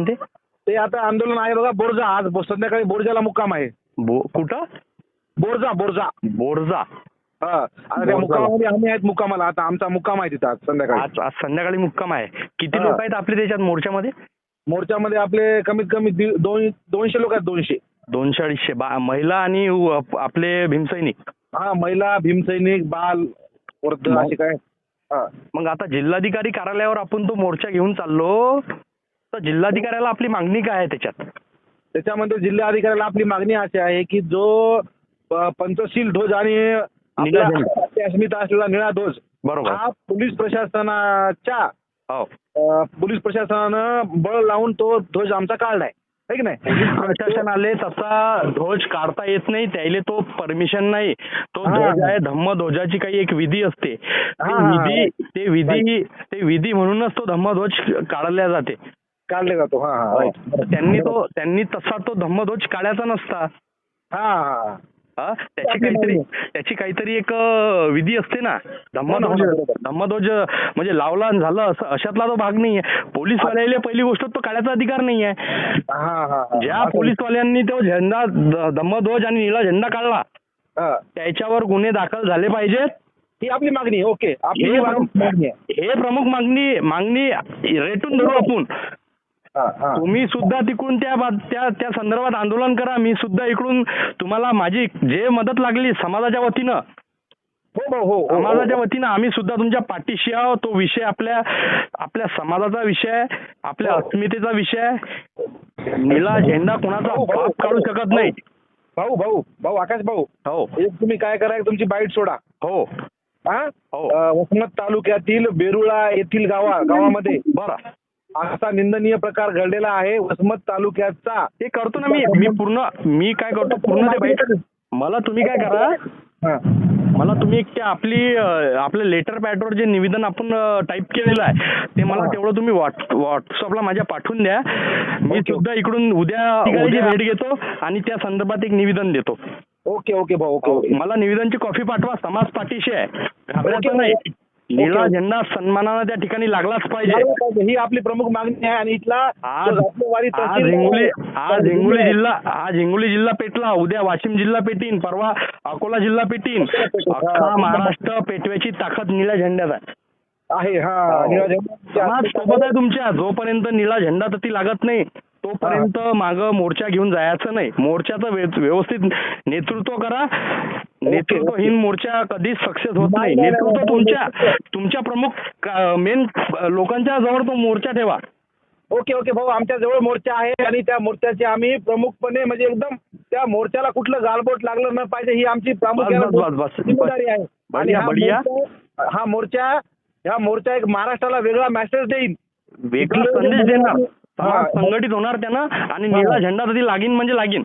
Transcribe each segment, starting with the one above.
आंदोलन ते ते आता आंदोलन आहे बघा बोरजा आज ब- संध्याकाळी बोरजाला मुक्काम आहे. बो कुठं? बोरजा बोरजा बोरजा हा. आता त्या बोरजाला. मुक्कामामध्ये आम्ही आहेत मुक्कामाला. आता आमचा मुक्काम आहे तिथं आज संध्याकाळी. आज आज संध्याकाळी मुक्काम आहे. किती हा. लोक आहेत आपले त्याच्यात मोर्चामध्ये? मोर्चामध्ये आपले कमीत कमी दोन दोनशे लोक आहेत दोनशे. दोनशे अडीचशे. बा महिला आणि उ- आपले भीमसैनिक हा महिला भीमसैनिक बाल वृद्ध मग- असे काय. हा. मग आता जिल्हाधिकारी कार्यालयावर आपण तो मोर्चा घेऊन चाललो. तर जिल्हाधिकाऱ्याला आपली मागणी काय आहे त्याच्यात? त्याच्यामध्ये जिल्हाधिकाऱ्याला आपली मागणी अशी आहे की जो पंचशील ध्वज आणि निळा अस्मिता असलेला निळा ध्वज बरोबर. हा पोलीस प्रशासनाच्या हो. पोलीस प्रशासनानं बळ लावून तो ध्वज आमचा काढलाय. है की नाही? प्रशासनाले तसा ध्वज काढता येत नाही त्याले तो परमिशन नाही. तो. ध्वज आहे धम्म ध्वजाची काही एक विधी असते. हा. विधी ते विधी ते विधी म्हणूनच तो धम्मध्वज काढल्या जाते. काढले जातो हा हा. त्यांनी तो त्यांनी तसा तो धम्मध्वज काढायचा नसता. हा हा. हा? त्याची काहीतरी त्याची काहीतरी एक अं, विधी असते ना. हो ना, धम्मध्वज. बरोबर. धम्मध्वज म्हणजे लावला आणि झालं असं अशातला तो भाग नाहीये. पोलीसवाल्याला पहिली गोष्ट तो काढायचा अधिकार नाहीये. हा हा हा. ज्या असं- पोलीसवाल्यांनी तो झेंडा ध- धम्मध्वज आणि निळा झेंडा काढला हा. त्याच्यावर गुन्हे दाखल झाले पाहिजेत. ही आपली मागणी आहे ओके. आपली हे मागणी. आहे हे प्रमुख मागणी मागणी रेटून धरू आपण. तुम्ही सुद्धा तिकडून त्या त्या संदर्भात आंदोलन करा. मी सुद्धा इकडून तुम्हाला माझी जे मदत लागली समाजाच्या वतीनं हो हो हो, हो समाजाच्या वतीनं आम्ही सुद्धा तुमच्या पाठीशी आहोत. तो विषय आपल्या आपल्या समाजाचा विषय आहे आपल्या हो. अस्मितेचा विषय आहे. निळा झेंडा कोणाचा बाप काढू शकत नाही. भाऊ भाऊ भाऊ आकाश भाऊ. हो. एक तुम्ही काय करा तुमची बाईट सोडा. हो. हा? हो. वसमत तालुक्यातील बेरुळा येथील गावा गावामध्ये. बरं. असा निंदनीय प्रकार घडलेला आहे. वसमत तालुक्याचा. ते करतो ना मी. मी पूर्ण मी काय करतो? पूर्ण ते बाईट मला तुम्ही काय करा. हा. मला तुम्ही एक ते आपली अं, आपलं लेटर पॅडवर जे निवेदन आपण टाईप केलेलं आहे ते मला. तेवढं तुम्ही व्हॉट व्हॉट्सअपला माझ्या पाठवून द्या. मी. सुद्धा इकडून उद्या उद्या भेट घेतो आणि त्या संदर्भात एक निवेदन देतो. ओके ओके भाऊ ओके ओके. मला निवेदनची कॉफी पाठवा. समाज पाठीशी आहे. घाबरायचं नाही. निळा. झेंडा सन्मानानं त्या ठिकाणी लागलाच पाहिजे. ही आपली प्रमुख मागणी आहे आणि इथला आज हिंगोली आज हिंगोली जिल्हा आज हिंगोली जिल्हा पेटला. उद्या वाशिम जिल्हा पेटीन. परवा अकोला जिल्हा पेटीन. अख्खा महाराष्ट्र पेटव्याची ताकद निळ्या झेंड्यात आहे. आहे हा. निळा झेंडा. समाज सोबत आहे तुमच्या. जोपर्यंत निळा झेंडा तर ती लागत नाही. तोपर्यंत मागं मोर्चा घेऊन जायचं नाही. मोर्चाचं व्य- व्यवस्थित नेतृत्व करा. नेतृत्वहीन मोर्चा कधीच सक्सेस होत नाही नाही, नाही, नेतृत्व नाही, तुमच्या नाही. तुमच्या प्रमुख मेन लोकांच्या जवळ तो मोर्चा ठेवा. ओके ओके भाऊ आमच्या जवळ मोर्चा आहे आणि त्या मोर्चाचे आम्ही प्रमुखपणे म्हणजे एकदम त्या मोर्चाला कुठलं गालबोट लागलं न पाहिजे ही आमची प्रामुख्याने आहे. आणि हा. मोर्चा हा मोर्चा एक महाराष्ट्राला वेगळा मेसेज देईल वेगळा संदेश देणार. हा. समाज संघटित होणार त्यानं आणि निळा झेंडा तर लागीन म्हणजे लागीन.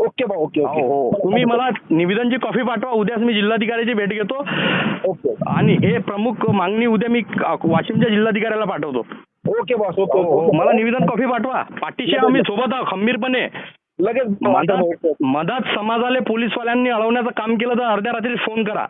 ओके भाऊ ओके ओके. हो. तुम्ही मला निवेदनची कॉफी पाठवा उद्याच मी जिल्हाधिकाऱ्याची भेट घेतो. ओके. आणि हे प्रमुख मागणी उद्या मी वाशिमच्या जिल्हाधिकाऱ्याला पाठवतो. Okay boss. ओके हो, हो. ओके. मला निवेदन कॉफी पाठवा. पाठीशी आम्ही सोबत आहोत खंबीरपणे. लगेच मधात समाजाले पोलीसवाल्यांनी अडवण्याचं काम केलं तर अर्ध्या रात्री फोन करा.